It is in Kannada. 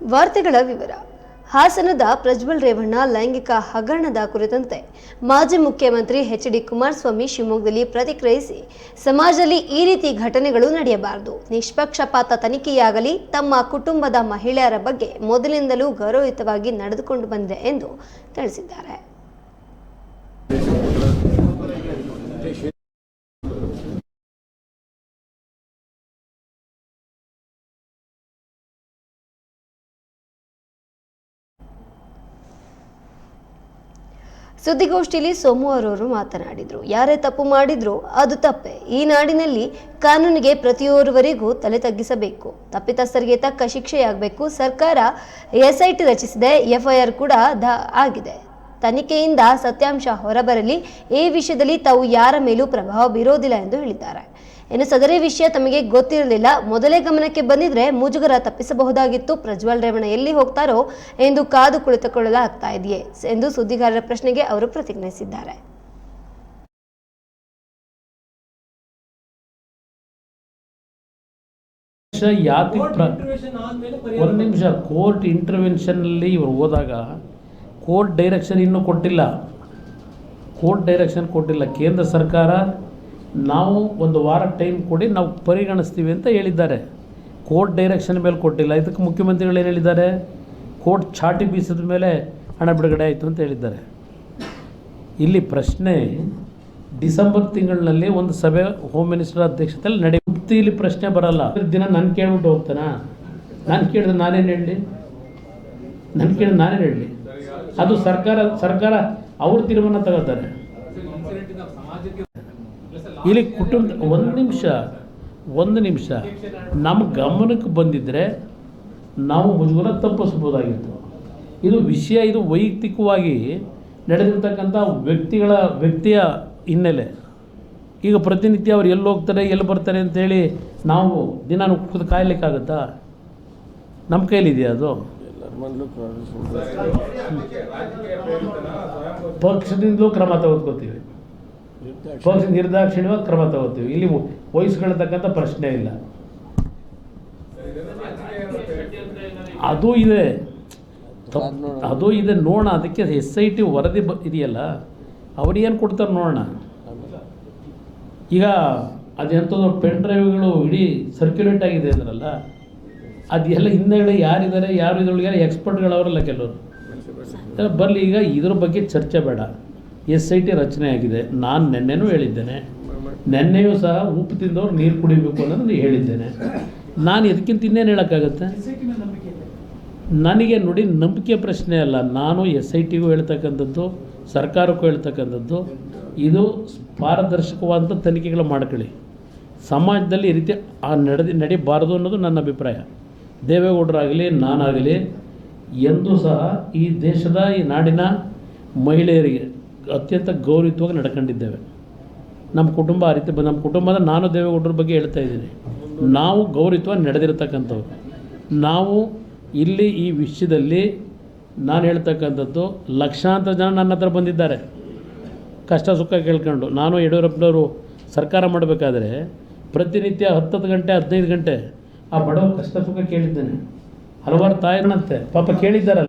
ವಾರ್ತೆಗಳ ವಿವರ. ಹಾಸನದ ಪ್ರಜ್ವಲ್ ರೇವಣ್ಣ ಲೈಂಗಿಕ ಹಗರಣದ ಕುರಿತಂತೆ ಮಾಜಿ ಮುಖ್ಯಮಂತ್ರಿ ಎಚ್ ಡಿ ಕುಮಾರಸ್ವಾಮಿ ಶಿವಮೊಗ್ಗದಲ್ಲಿ ಪ್ರತಿಕ್ರಿಯಿಸಿ, ಸಮಾಜದಲ್ಲಿ ಈ ರೀತಿ ಘಟನೆಗಳು ನಡೆಯಬಾರದು. ನಿಷ್ಪಕ್ಷಪಾತ ತನಿಖೆಯಾಗಲಿ, ತಮ್ಮ ಕುಟುಂಬದ ಮಹಿಳೆಯರ ಬಗ್ಗೆ ಮೊದಲಿಂದಲೂ ಗೌರವಯುತವಾಗಿ ನಡೆದುಕೊಂಡು ಬಂದಿದೆ ಎಂದು ತಿಳಿಸಿದ್ದಾರೆ. ಸುದ್ದಿಗೋಷ್ಠಿಯಲ್ಲಿ ಸೋಮವಾರ ಅವರು ಮಾತನಾಡಿದರು. ಯಾರೇ ತಪ್ಪು ಮಾಡಿದ್ರು ಅದು ತಪ್ಪೆ. ಈ ನಾಡಿನಲ್ಲಿ ಕಾನೂನಿಗೆ ಪ್ರತಿಯೋರ್ವರಿಗೂ ತಲೆ ತಗ್ಗಿಸಬೇಕು. ತಪ್ಪಿತಸ್ಥರಿಗೆ ತಕ್ಕ ಶಿಕ್ಷೆಯಾಗಬೇಕು. ಸರ್ಕಾರ ಎಸ್ಐಟಿ ರಚಿಸಿದೆ. ಎಫ್ಐಆರ್ ಕೂಡ ದ ಆಗಿದೆ. ತನಿಖೆಯಿಂದ ಸತ್ಯಾಂಶ ಹೊರಬರಲಿ. ಈ ವಿಷಯದಲ್ಲಿ ತಾವು ಯಾರ ಮೇಲೂ ಪ್ರಭಾವ ಬೀರೋದಿಲ್ಲ ಎಂದು ಹೇಳಿದ್ದಾರೆ. ಇನ್ನು ಸದರಿ ವಿಷಯ ತಮಗೆ ಗೊತ್ತಿರಲಿಲ್ಲ. ಮೊದಲೇ ಗಮನಕ್ಕೆ ಬಂದಿದ್ರೆ ಮುಜುಗರ ತಪ್ಪಿಸಬಹುದಾಗಿತ್ತು. ಪ್ರಜ್ವಲ್ ರೇವಣ ಎಲ್ಲಿ ಹೋಗ್ತಾರೋ ಎಂದು ಕಾದು ಕುಳಿತುಕೊಳ್ಳಲಾಗ್ತಾ ಇದೆಯೇ ಎಂದು ಸುದ್ದಿಗಾರರ ಪ್ರಶ್ನೆಗೆ ಅವರು ಪ್ರತಿಕ್ರಿಯಿಸಿದ್ದಾರೆ. ಒಂದು ನಿಮಿಷ, ಕೋರ್ಟ್ ಇಂಟರ್ವೆನ್ಷನ್ನಲ್ಲಿ ಇವರು ಹೋದಾಗ ಕೋರ್ಟ್ ಡೈರೆಕ್ಷನ್ ಇನ್ನೂ ಕೊಟ್ಟಿಲ್ಲ. ಕೋರ್ಟ್ ಡೈರೆಕ್ಷನ್ ಕೊಟ್ಟಿಲ್ಲ. ಕೇಂದ್ರ ಸರ್ಕಾರ ನಾವು ಒಂದು ವಾರ ಟೈಮ್ ಕೊಡಿ, ನಾವು ಪರಿಗಣಿಸ್ತೀವಿ ಅಂತ ಹೇಳಿದ್ದಾರೆ. ಕೋರ್ಟ್ ಡೈರೆಕ್ಷನ್ ಮೇಲೆ ಕೊಟ್ಟಿಲ್ಲ. ಇದಕ್ಕೆ ಮುಖ್ಯಮಂತ್ರಿಗಳು ಏನು ಹೇಳಿದ್ದಾರೆ? ಕೋರ್ಟ್ ಚಾಟಿ ಬೀಸಿದ ಮೇಲೆ ಹಣ ಬಿಡುಗಡೆ ಆಯಿತು ಅಂತ ಹೇಳಿದ್ದಾರೆ. ಇಲ್ಲಿ ಪ್ರಶ್ನೆ, ಡಿಸೆಂಬರ್ ತಿಂಗಳಿನಲ್ಲಿ ಒಂದು ಸಭೆ ಹೋಮ್ ಮಿನಿಸ್ಟರ್ ಅಧ್ಯಕ್ಷತೆಯಲ್ಲಿ ನಡೆ ಇಲ್ಲಿ ಪ್ರಶ್ನೆ ಬರಲ್ಲ. ದಿನ ನಾನು ಕೇಳ್ಬಿಟ್ಟು ಹೋಗ್ತಾನ? ನಾನು ಕೇಳಿದ್ರೆ ನಾನೇನು ಹೇಳಲಿ? ನಾನು ಕೇಳಿದ್ರೆ ನಾನೇನು ಹೇಳಲಿ? ಅದು ಸರ್ಕಾರ ಸರ್ಕಾರ ಅವ್ರ ತೀರ್ಮಾನ ತಗೋತಾರೆ. ಇಲ್ಲಿ ಕುಟುಂಬ ಒಂದು ನಿಮಿಷ ಒಂದು ನಿಮಿಷ. ನಮ್ಮ ಗಮನಕ್ಕೆ ಬಂದಿದ್ದರೆ ನಾವು ಮುಜುಗರ ತಪ್ಪಿಸ್ಬೋದಾಗಿತ್ತು ಇದು ವಿಷಯ, ಇದು ವೈಯಕ್ತಿಕವಾಗಿ ನಡೆದಿರ್ತಕ್ಕಂಥ ವ್ಯಕ್ತಿಗಳ, ವ್ಯಕ್ತಿಯ ಹಿನ್ನೆಲೆ. ಈಗ ಪ್ರತಿನಿತ್ಯ ಅವ್ರು ಎಲ್ಲಿ ಹೋಗ್ತಾರೆ, ಎಲ್ಲಿ ಬರ್ತಾರೆ ಅಂತೇಳಿ ನಾವು ದಿನ ಕೂತು ಕಾಯ್ಲಿಕ್ಕಾಗತ್ತಾ? ನಮ್ಮ ಕೈಲಿದೆಯಾ ಅದು? ಪಕ್ಷದಿಂದಲೂ ಕ್ರಮ ತೆಗೆದುಕೋತೀವಿ ಪಕ್ಷ ನಿರ್ದಾಕ್ಷಿಣ್ಯವಾಗಿ ಕ್ರಮ ತಗೋತೀವಿ. ಇಲ್ಲಿ ವಹಿಸ್ಕೊಳ್ತಕ್ಕಂಥ ಪ್ರಶ್ನೆ ಇಲ್ಲ. ಅದು ಇದೆ. ಅದು ಇದೆ. ನೋಡೋಣ. ಅದಕ್ಕೆ ಎಸ್ ಐ ಟಿ ವರದಿ ಬ ಇದೆಯಲ್ಲ ಅವ್ರು ಏನು ಕೊಡ್ತಾರೆ ನೋಡೋಣ. ಈಗ ಅದೆಂಥದ್ದು ಪೆನ್ ಡ್ರೈವ್ಗಳು ಇಡೀ ಸರ್ಕ್ಯುಲೇಟ್ ಆಗಿದೆ ಅಂದ್ರಲ್ಲ ಅದೆಲ್ಲ ಹಿಂದೆಗಡೆ ಯಾರಿದ್ದಾರೆ ಯಾರು ಇದ್ರೊಳಗೆ ಎಕ್ಸ್ಪರ್ಟ್ಗಳವರಲ್ಲ ಕೆಲವರು. ಬರಲಿ ಈಗ ಇದ್ರ ಬಗ್ಗೆ ಚರ್ಚೆ ಬೇಡ. ಎಸ್ ಐ ಟಿ ರಚನೆ ಆಗಿದೆ. ನಾನು ನಿನ್ನೆನೂ ಹೇಳಿದ್ದೇನೆ. ನೆನ್ನೆಯೂ ಸಹ ಉಪ್ಪು ತಿಂದವ್ರು ನೀರು ಕುಡಿಬೇಕು ಅನ್ನೋದು ಹೇಳಿದ್ದೇನೆ. ನಾನು ಇದಕ್ಕಿಂತ ಇನ್ನೇನು ಹೇಳೋಕ್ಕಾಗತ್ತೆ? ನನಗೆ ನೋಡಿ ನಂಬಿಕೆ ಪ್ರಶ್ನೆ ಅಲ್ಲ. ನಾನು ಎಸ್ ಐ ಟಿಗೂ ಹೇಳ್ತಕ್ಕಂಥದ್ದು, ಸರ್ಕಾರಕ್ಕೂ ಹೇಳ್ತಕ್ಕಂಥದ್ದು, ಇದು ಪಾರದರ್ಶಕವಾದಂಥ ತನಿಖೆಗಳು ಮಾಡ್ಕೊಳ್ಳಿ. ಸಮಾಜದಲ್ಲಿ ಈ ರೀತಿ ಆ ನಡೆದಿ, ನಡಿಬಾರದು ಅನ್ನೋದು ನನ್ನ ಅಭಿಪ್ರಾಯ. ದೇವೇಗೌಡರಾಗಲಿ, ನಾನಾಗಲಿ, ಎಂದೂ ಸಹ ಈ ದೇಶದ, ಈ ನಾಡಿನ ಮಹಿಳೆಯರಿಗೆ ಅತ್ಯಂತ ಗೌರವಿತವಾಗಿ ನಡ್ಕೊಂಡಿದ್ದೇವೆ. ನಮ್ಮ ಕುಟುಂಬ ಆ ರೀತಿ ನಮ್ಮ ಕುಟುಂಬದ ನಾನು ದೇವೇಗೌಡರ ಬಗ್ಗೆ ಹೇಳ್ತಾ ಇದ್ದೀನಿ. ನಾವು ಗೌರವಿತವಾಗಿ ನಡೆದಿರ್ತಕ್ಕಂಥವ್ರು ನಾವು ಇಲ್ಲಿ ಈ ವಿಷಯದಲ್ಲಿ ನಾನು ಹೇಳ್ತಕ್ಕಂಥದ್ದು ಲಕ್ಷಾಂತರ ಜನ ನನ್ನ ಹತ್ರ ಬಂದಿದ್ದಾರೆ. ಕಷ್ಟ ಸುಖ ಕೇಳ್ಕೊಂಡು. ನಾನು ಯಡಿಯೂರಪ್ಪನವರು ಸರ್ಕಾರ ಮಾಡಬೇಕಾದ್ರೆ ಪ್ರತಿನಿತ್ಯ ಹತ್ತತ್ತು ಗಂಟೆ, ಹದಿನೈದು ಗಂಟೆ ಆ ಬಡವ ಕಷ್ಟ ಸುಖ ಕೇಳಿದ್ದೇನೆ. ಹಲವಾರು ತಾಯಿಗಳಂತೆ ಪಾಪ ಕೇಳಿದ್ದಾರಲ್ಲ.